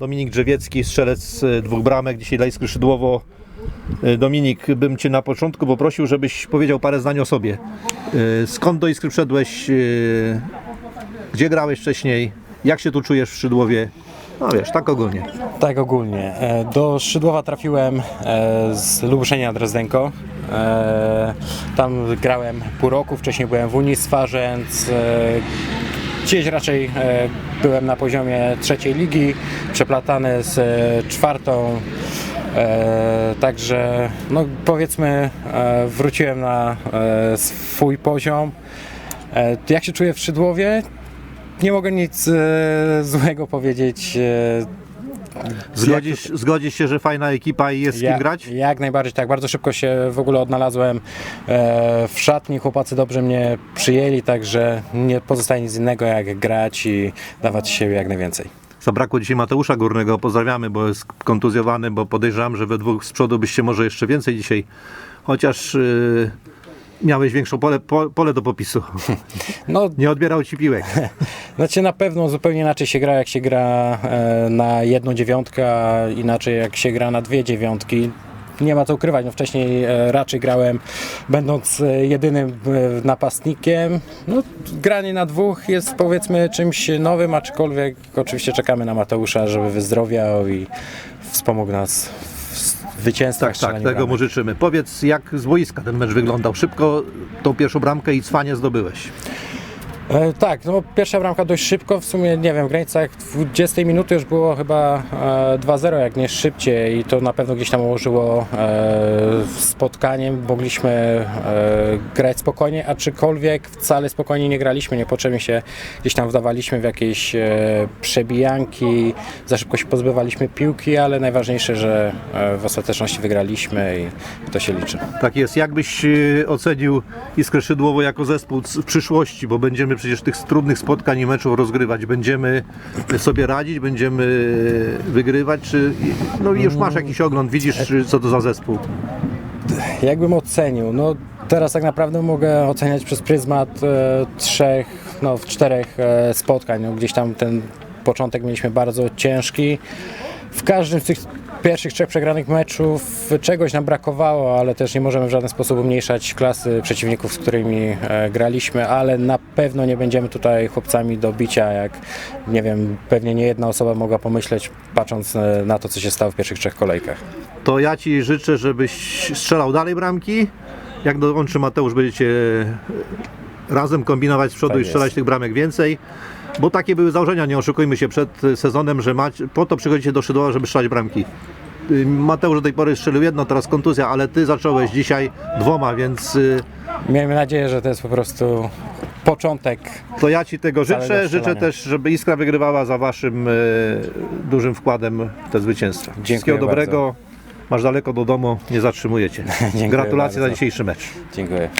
Dominik Drzewiecki, strzelec y, dwóch bramek, dzisiaj dla Iskry Szydłowo. Y, Dominik, bym Cię na początku poprosił, żebyś powiedział parę zdań o sobie. Y, Skąd do Iskry wszedłeś? y, Gdzie grałeś wcześniej? Jak się tu czujesz w Szydłowie? No wiesz, tak ogólnie. Tak ogólnie. E, Do Szydłowa trafiłem e, z Lubuszenia Drezdenko. E, Tam grałem pół roku, wcześniej byłem w Unii Swarzędz. Gdzieś raczej e, byłem na poziomie trzeciej ligi, przeplatany z e, czwartą. E, Także no powiedzmy wróciłem na swój poziom. Jak się czuję w Szydłowie? Nie mogę nic złego powiedzieć. Zgodzisz, zgodzisz się, że fajna ekipa i jest z kim Ja- grać? Jak najbardziej tak. Bardzo szybko się w ogóle odnalazłem e, w szatni. Chłopacy dobrze mnie przyjęli, także nie pozostaje nic innego jak grać i dawać siebie jak najwięcej. Zabrakło dzisiaj Mateusza Górnego, pozdrawiamy, bo jest kontuzjowany, bo podejrzewam, że we dwóch z przodu byście może jeszcze więcej dzisiaj, chociaż yy, miałeś większą pole, po, pole do popisu. No, Nie odbierał ci piłek. znaczy na pewno zupełnie inaczej się gra, jak się gra e, na jedną dziewiątkę, a inaczej jak się gra na dwie dziewiątki. Nie ma co ukrywać, no wcześniej e, raczej grałem będąc e, jedynym napastnikiem. No, granie na dwóch jest powiedzmy czymś nowym, aczkolwiek oczywiście czekamy na Mateusza, żeby wyzdrowiał i wspomógł nas w zwycięstwach. Tak, tak, tego mu życzymy. Powiedz, jak z boiska ten mecz wyglądał? Szybko tą pierwszą bramkę i cwanie zdobyłeś. E, tak, no pierwsza bramka dość szybko, w sumie nie wiem, w granicach 20 minuty już było chyba e, 2-0, jak nie szybciej i to na pewno gdzieś tam ułożyło e, spotkanie, mogliśmy e, grać spokojnie, aczkolwiek wcale spokojnie nie graliśmy, niepotrzebnie się gdzieś tam wdawaliśmy w jakieś e, przebijanki, za szybko się pozbywaliśmy piłki, ale najważniejsze, że e, w ostateczności wygraliśmy i to się liczy. Tak jest. Jak byś yy, ocenił Iskrę Szydłowo jako zespół w przyszłości, bo będziemy przecież tych trudnych spotkań i meczów rozgrywać. Będziemy sobie radzić, będziemy wygrywać, czy no już masz jakiś ogląd, widzisz co to za zespół. Jakbym ocenił? No teraz tak naprawdę mogę oceniać przez pryzmat e, trzech, no czterech e, spotkań. No, gdzieś tam ten początek mieliśmy bardzo ciężki. W każdym z tych pierwszych trzech przegranych meczów czegoś nam brakowało, ale też nie możemy w żaden sposób umniejszać klasy przeciwników, z którymi e, graliśmy, ale na pewno nie będziemy tutaj chłopcami do bicia, jak nie wiem, pewnie nie jedna osoba mogła pomyśleć, patrząc e, na to, co się stało w pierwszych trzech kolejkach. To ja Ci życzę, żebyś strzelał dalej bramki. Jak dołączy Mateusz, będziecie razem kombinować z przodu Tak i strzelać tych bramek więcej. Bo takie były założenia, nie oszukujmy się przed sezonem, że po to przychodzicie do Szydłowa, żeby strzelać bramki. Y, Mateusz do tej pory strzelił jedno, teraz kontuzja, ale Ty zacząłeś dzisiaj dwoma, więc y, Miejmy nadzieję, że to jest po prostu początek to ja Ci tego życzę. Życzę też, żeby Iskra wygrywała za Waszym y, dużym wkładem w te zwycięstwa. Wszystkiego bardzo. dobrego. Masz daleko do domu, nie zatrzymujecie. Dziękuję Gratulacje za bardzo. dzisiejszy mecz. Dziękuję.